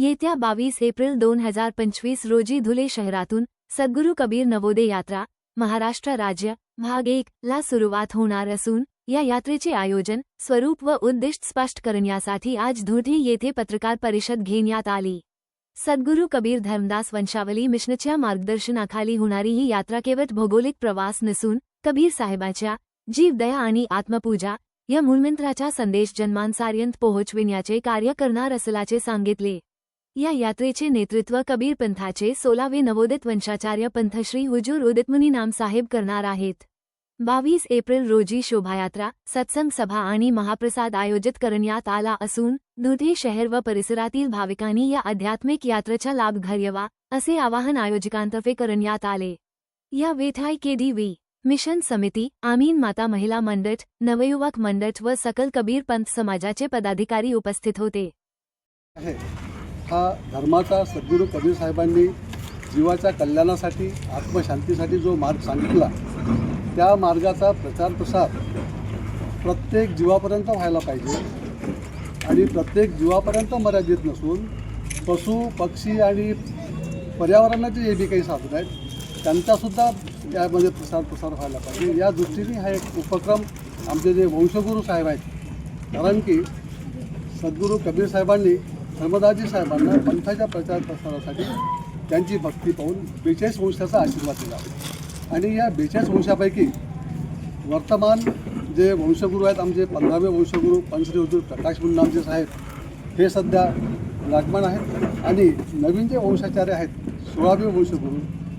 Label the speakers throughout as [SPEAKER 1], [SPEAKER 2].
[SPEAKER 1] येत्या बावीस एप्रिल दोन हजार पंचवीस रोजी धुले शहरातून सद्गुरू कबीर नवोदय यात्रा महाराष्ट्र राज्य भाग एक ला सुरुवात होणार असून या यात्रेचे आयोजन स्वरूप व उद्दिष्ट स्पष्ट करण्यासाठी आज धुर्धी येथे पत्रकार परिषद घेण्यात आली. सद्गुरू कबीर धर्मदास वंशावली मिशनच्या मार्गदर्शनाखाली होणारी ही यात्रा केवळ भौगोलिक प्रवास नसून कबीर साहेबाच्या जीवदया आणि आत्मपूजा या मूलमंत्राचा संदेश जन्मांसार्यंत पोहोचविण्याचे कार्य करणार असल्याचे सांगितले. या यात्रेचे नेतृत्व कबीर पंथाचे सोलावे नवोदित वंशाचार्य पंथश्री हुजूर उदितमुनी नामसाहेब करणार आहेत. बावीस एप्रिल रोजी शोभायात्रा सत्संग सभा आणि महाप्रसाद आयोजित करण्यात आला असून दुधे शहर व परिसरातील भाविकांनी या आध्यात्मिक यात्रेचा लाभ घ्यावा असे आवाहन आयोजकांतर्फे करण्यात आले. या वेथाय केडीवी मिशन समिती आमीन माता महिला मंडळ नवयुवक मंडळ व सकल कबीर पंथ समाजाचे पदाधिकारी उपस्थित होते.
[SPEAKER 2] हा धर्माचा सद्गुरू कबीर साहेबांनी जीवाच्या कल्याणासाठी आत्मशांतीसाठी जो मार्ग सांगितला त्या मार्गाचा प्रचार प्रसार प्रत्येक जीवापर्यंत व्हायला पाहिजे. आणि प्रत्येक जीवापर्यंत मर्यादित नसून पशु पक्षी आणि पर्यावरणाचे जे बी काही साधन आहेत त्यांचासुद्धा यामध्ये प्रसार प्रसार व्हायला पाहिजे. या दृष्टीने हा एक उपक्रम आमचे जे वंशगुरू साहेब आहेत कारण की सद्गुरू कबीर साहेबांनी धर्मदाजी साहेबांना पंथाच्या प्रचार प्रसारासाठी त्यांची भक्ती पाहून बेचाळीस वंशाचा आशीर्वाद दिला. आणि या बेचाळीस वंशापैकी वर्तमान जे वंशगुरू आहेत आमचे पंधरावे वंशगुरू पंचश्री हुजूर प्रकाश मुंडामचे साहेब हे सध्या विराजमान आहेत. आणि नवीन जे वंशाचार्य आहेत सोळावे वंशगुरू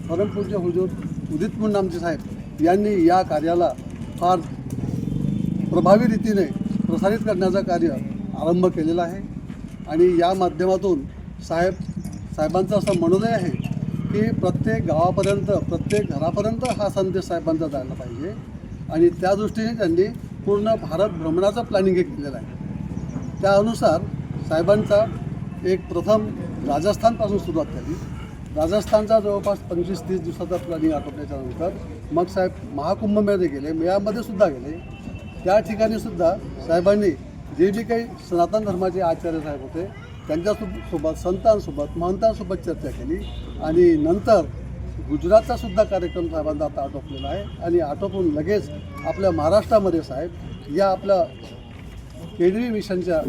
[SPEAKER 2] परमपूज्य हुजूर उदित मुंडामचे साहेब यांनी या कार्याला फार प्रभावी रीतीने प्रसारित करण्याचं कार्य आरंभ केलेला आहे. आणि या माध्यमातून साहेब साहेबांचं असं मनोदय आहे की प्रत्येक गावापर्यंत प्रत्येक घरापर्यंत हा संदेश साहेबांचा जायला पाहिजे. आणि त्या दृष्टीने त्यांनी पूर्ण भारत भ्रमणाचं प्लॅनिंग केलेलं आहे. त्यानुसार साहेबांचा एक प्रथम राजस्थानपासून सुरुवात झाली. राजस्थानचा जवळपास पंचवीस तीस दिवसाचा प्लॅनिंग आटोपल्याच्या नंतर मग साहेब महाकुंभमध्ये गेले. मेळ्यामध्ये सुद्धा गेले. त्या ठिकाणी सुद्धा साहेबांनी जे जे काही सनातन धर्माचे आचार्य साहेब होते त्यांच्यासोबत सोबत संतांसोबत महंतांसोबत चर्चा केली आणि नंतर गुजरातचा सुद्धा कार्यक्रम साहेबांचा आता आटोपलेला आहे आणि आटोपून लगेच आपल्या महाराष्ट्रामध्ये साहेब या आपल्या केडवी मिशनच्या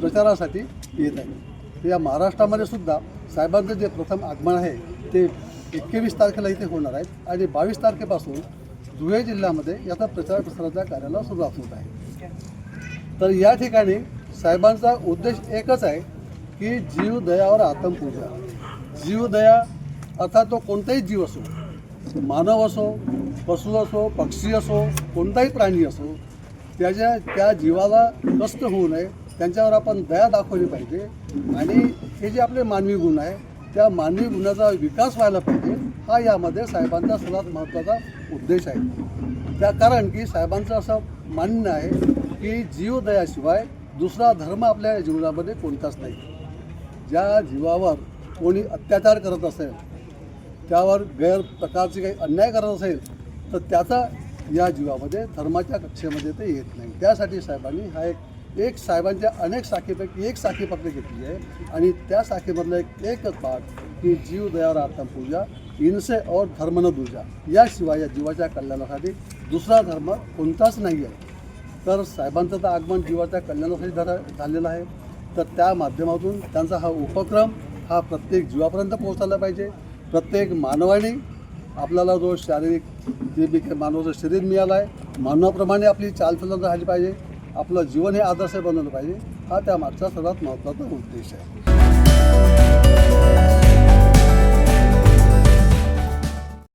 [SPEAKER 2] प्रचारासाठी येत आहे या महाराष्ट्रामध्ये सुद्धा साहेबांचं जे प्रथम आगमन आहे ते एकवीस तारखेला इथे होणार आहेत आणि बावीस तारखेपासून धुळे जिल्ह्यामध्ये याचा प्रचार प्रसाराच्या कार्याला सुरुवात होत आहे. तर या ठिकाणी साहेबांचा उद्देश एकच आहे की जीवदयावर आत्मपूजा जीवदया अर्थात तो कोणताही जीव असो मानव असो पशु असो पक्षी असो कोणताही प्राणी असो त्याच्या त्या जीवाला कष्ट होऊ नये त्यांच्यावर आपण दया दाखवली पाहिजे. आणि हे जे आपले मानवी गुण आहे त्या मानवी गुणाचा विकास व्हायला पाहिजे हा यामध्ये साहेबांचा सर्वात महत्त्वाचा उद्देश आहे. त्या कारण की साहेबांचं असं मान्य आहे की जीवदयाशिवाय दुसरा धर्म आपल्या जीवनामध्ये कोणताच नाही. ज्या जीवावर कोणी अत्याचार करत असेल त्यावर गैर प्रकारचे काही अन्याय करत असेल तर त्याचा या जीवामध्ये धर्माच्या कक्षेमध्ये ते येत नाही. त्यासाठी साहेबांनी हा एक एक साहेबांच्या अनेक शाखेपैकी एक शाखे फक्त घेतली आहे. आणि त्या शाखेमधला एक एकच पाठ की जीव दयावर आत्मपूजा इनसे और धर्म न दूजा. याशिवाय या जीवाच्या कल्याणासाठी दुसरा धर्म कोणताच नाही आहे तर साहेबांचं तर आगमन जीवाच्या कल्याणासाठी झालं झालेलं आहे. तर त्या माध्यमातून त्यांचा हा उपक्रम हा प्रत्येक जीवापर्यंत पोहोचायला पाहिजे. प्रत्येक मानवाने आपल्याला जो शारीरिक जे बी मानवाचं शरीर मिळालं आहे मानवाप्रमाणे आपली चालचलन राहिली पाहिजे. आपलं जीवन हे आदर्श बनवलं पाहिजे. हा त्या मागचा सर्वात महत्त्वाचा उद्देश आहे.